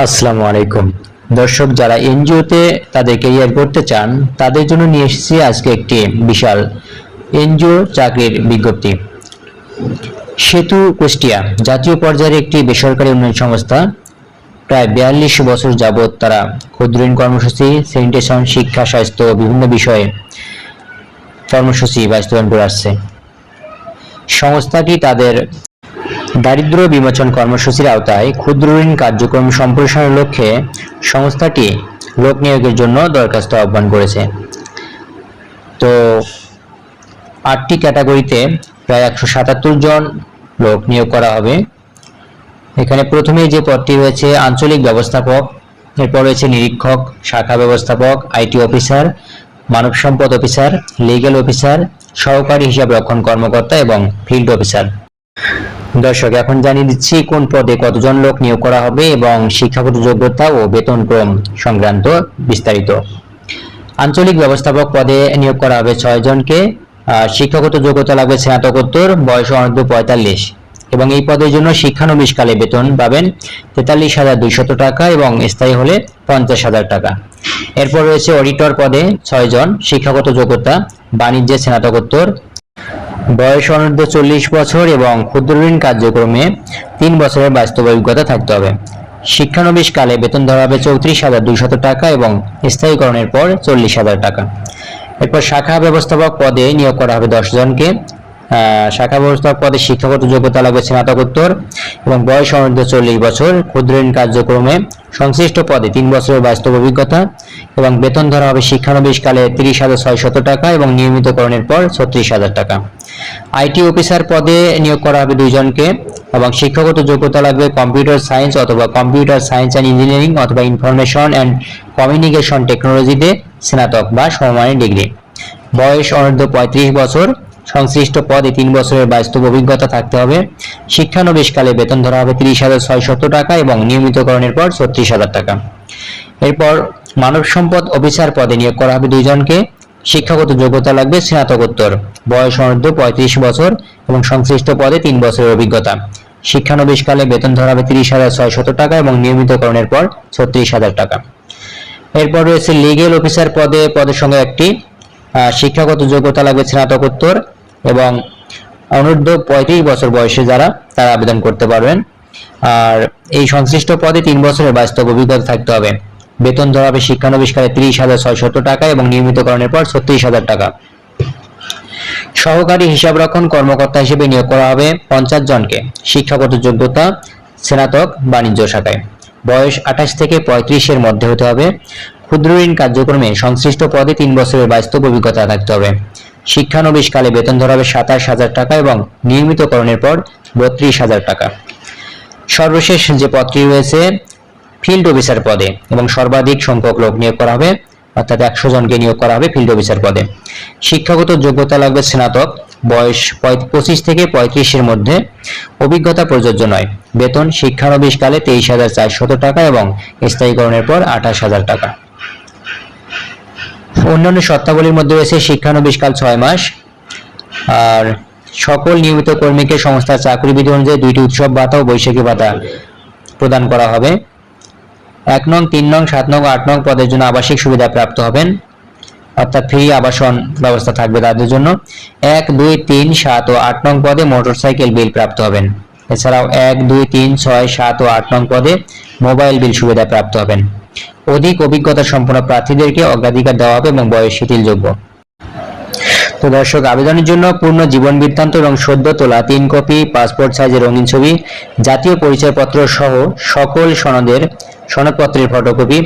আসসালামু আলাইকুম। দর্শক, যারা এনজিওতে তাদের ক্যারিয়ার করতে চান, তাদের জন্য নিয়ে এসেছি আজকে একটি বিশাল এনজিও চাকরির বিজ্ঞপ্তি। সেতু কুষ্টিয়া, জাতীয় পর্যায়ের একটি বেসরকারি উন্নয়ন সংস্থা। প্রায় বিয়াল্লিশ বছর যাবৎ তারা ক্ষুদ্র কর্মসূচি স্যানিটেশন শিক্ষা, স্বাস্থ্য বিভিন্ন বিষয়ে কর্মসূচি বাস্তবায়ন করে আসছে। সংস্থাটি তাদের দারিদ্র বিমোচন কর্মসূচির আওতায় ক্ষুদ্র ঋণ কার্যক্রম সম্প্রসারণের লক্ষ্যে সংস্থাটি লোক নিয়োগের জন্য দরখাস্ত আহ্বান করেছে। তো আটটি ক্যাটাগরিতে প্রায় একশো সাতাত্তর জন লোক নিয়োগ করা হবে। এখানে প্রথমে যে পদটি রয়েছে আঞ্চলিক ব্যবস্থাপক, এরপর রয়েছে নিরীক্ষক, শাখা ব্যবস্থাপক, আইটি অফিসার, মানব সম্পদ অফিসার লিগ্যাল অফিসার, সহকারী হিসাব রক্ষণ কর্মকর্তা এবং ফিল্ড অফিসার। দর্শক, এখন জানিয়ে দিচ্ছি কোন পদে কতজন লোক নিয়োগ করা হবে এবং শিক্ষাগত যোগ্যতা ও বেতন ক্রম সংক্রান্ত বিস্তারিত। আঞ্চলিক ব্যবস্থাপক পদে নিয়োগ করা হবে ছয় জনকে। শিক্ষাগত যোগ্যতা লাগবে স্নাতকোত্তর, বয়স অনূর্ধ্ব পঁয়তাল্লিশ। এবং এই পদের জন্য শিক্ষানবিশকালে বেতন পাবেন তেতাল্লিশ হাজার দুইশত টাকা এবং স্থায়ী হলে পঞ্চাশ হাজার টাকা। এরপর রয়েছে অডিটর পদে ছয় জন শিক্ষাগত যোগ্যতা, বাণিজ্যে স্নাতকোত্তর বয়স অনূর্ধ্ব চল্লিশ বছর এবং ক্ষুদ্র ঋণ কার্যক্রমে তিন বছরের বাস্তব অভিজ্ঞতা থাকতে হবে। শিক্ষানবিশ কালে বেতন ধরা হবে চৌত্রিশ হাজার দুইশত টাকা এবং স্থায়ীকরণের পর চল্লিশ হাজার টাকা। এরপর শাখা ব্যবস্থাপক পদে নিয়োগ করা হবে দশ জনকে। শাখা ব্যবস্থাপক পদে শিক্ষাগত যোগ্যতা লাগবে স্নাতকোত্তর এবং বয়স অনূর্ধ্ব চল্লিশ বছর ক্ষুদ্র ঋণ কার্যক্রমে সংশ্লিষ্ট পদে তিন বছরের বাস্তব অভিজ্ঞতা এবং বেতন ধরা হবে শিক্ষানবিশকালে তিরিশ হাজার ছয়শত টাকা এবং নিয়মিতকরণের পর ছত্রিশ হাজার টাকা। আইটি অফিসার পদে নিয়োগ করা হবে দুইজনকে এবং শিক্ষাগত যোগ্যতা লাগবে কম্পিউটার সায়েন্স অথবা কম্পিউটার সায়েন্স অ্যান্ড ইঞ্জিনিয়ারিং অথবা ইনফরমেশন অ্যান্ড কমিউনিকেশন টেকনোলজিতে স্নাতক বা সমমানের ডিগ্রি। বয়স অনূর্ধ্ব পঁয়ত্রিশ বছর, সংশ্লিষ্ট পদে তিন বছরের বাস্তব অভিজ্ঞতা থাকতে হবে। শিক্ষানবিশকালে বেতন ধরা হবে তিরিশ হাজার ছয়শত টাকা এবং নিয়মিতকরণের পর ছত্রিশ হাজার টাকা। এরপর মানব সম্পদ অফিসার পদে নিয়োগ করা হবে দুইজনকে। শিক্ষাগত যোগ্যতা লাগবে স্নাতকোত্তর। বয়স অনূর্ধ্ব পঁয়ত্রিশ বছর এবং সংশ্লিষ্ট পদে তিন বছরের অভিজ্ঞতা। শিক্ষানবিশকালে বেতন ধরা হবে তিরিশ হাজার ছয়শত টাকা এবং নিয়মিতকরণের পর ছত্রিশ হাজার টাকা। এরপর রয়েছে লিগেল অফিসার পদে, পদের সঙ্গে একটি শিক্ষাগত যোগ্যতা লাগবে স্নাতকোত্তর এবং অনূর্ধ্ব পঁয়ত্রিশ বছর বয়সে যারা, তারা আবেদন করতে পারবেন। আর এই সংশ্লিষ্ট পদে তিন বছরের বাস্তব অভিজ্ঞতা থাকতে হবে। বেতন ধরা হবে শিক্ষানবিষ্কারে ত্রিশ হাজার ছয়শত টাকা এবং নিয়মিতকরণের পর ছত্রিশ হাজার টাকা। সহকারী হিসাবরক্ষণ কর্মকর্তা হিসেবে নিয়োগ করা হবে পঞ্চাশ জনকে। শিক্ষাগত যোগ্যতা, স্নাতক, বাণিজ্য শাখায়। বয়স আঠাশ থেকে পঁয়ত্রিশের মধ্যে হতে হবে। ক্ষুদ্র ঋণ কার্যক্রমে সংশ্লিষ্ট পদে তিন বছরের বাস্তব অভিজ্ঞতা থাকতে হবে। শিক্ষানবিশকালে বেতন ধরা হবে সাতাশ হাজার টাকা এবং নিয়মিতকরণের পর বত্রিশ হাজার টাকা। সর্বশেষ যে পদটি রয়েছে ফিল্ড অফিসার পদে এবং সর্বাধিক সংখ্যক লোক নিয়োগ করা হবে, অর্থাৎ একশো জনকে নিয়োগ করা হবে ফিল্ড অফিসার পদে। শিক্ষাগত যোগ্যতা লাগবে স্নাতক, বয়স পঁচিশ থেকে পঁয়ত্রিশের মধ্যে। অভিজ্ঞতা প্রযোজ্য নয়। বেতন শিক্ষানবিশ কালে তেইশ হাজার চারশত টাকা এবং স্থায়ীকরণের পর আঠাশ হাজার টাকা। অন্যান্য শর্তাবলীর মধ্যে রয়েছে শিক্ষানবিশ কাল ছয় মাস। আর সকল নিয়মিত কর্মীকে সংস্থার চাকরি বিধি অনুযায়ী দুইটি উৎসব ভাতা ও বৈশাখী ভাতা প্রদান করা হবে। এক নং, তিন নং, সাত নং, আট নং পদের জন্য আবাসিক সুবিধা প্রাপ্ত হবেন। অর্থাৎ ফ্রি আবাসন ব্যবস্থা থাকবে তাদের জন্য। এক, দুই, তিন, সাত ও আট নং পদে মোটরসাইকেল বিল প্রাপ্ত হবেন। এছাড়াও এক, দুই, তিন, ছয়, সাত ও আট নং পদে মোবাইল বিল সুবিধা প্রাপ্ত হবেন। অধিক অভিজ্ঞতা সম্পন্ন প্রার্থীদেরকে অগ্রাধিকার দেওয়া হবে এবং বয়স শিথিলযোগ্য। তো দর্শক, আবেদনের জন্য পূর্ণ জীবন বৃত্তান্ত এবং সদ্য তোলা তিন কপি পাসপোর্ট সাইজের রঙিন ছবি, জাতীয় পরিচয়পত্র সহ সকল সনদের সনদপত্রের ফটোকপি,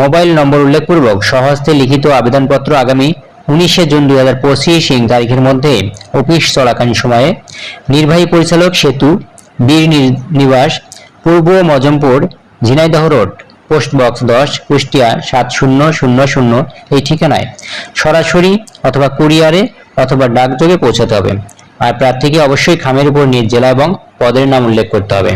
মোবাইল নম্বর উল্লেখপূর্বক সহস্তে লিখিত আবেদনপত্র আগামী উনিশে জুন দুই হাজার পঁচিশ, ইং তারিখের মধ্যে অফিস চলাকালীন সময়ে। নির্বাহী পরিচালক সেতু, বীর নিবাস, পূর্ব Majampur, Jhenaidah road, post box দশ, কুষ্টিয়া সাত শূন্য শূন্য শূন্য এই ঠিকানায় সরাসরি অথবা কুরিয়ারে অথবা ডাকযোগে পৌঁছাতে হবে। আর প্রার্থীকে অবশ্যই খামের উপর নিজ জেলা এবং পদের নাম উল্লেখ করতে হবে।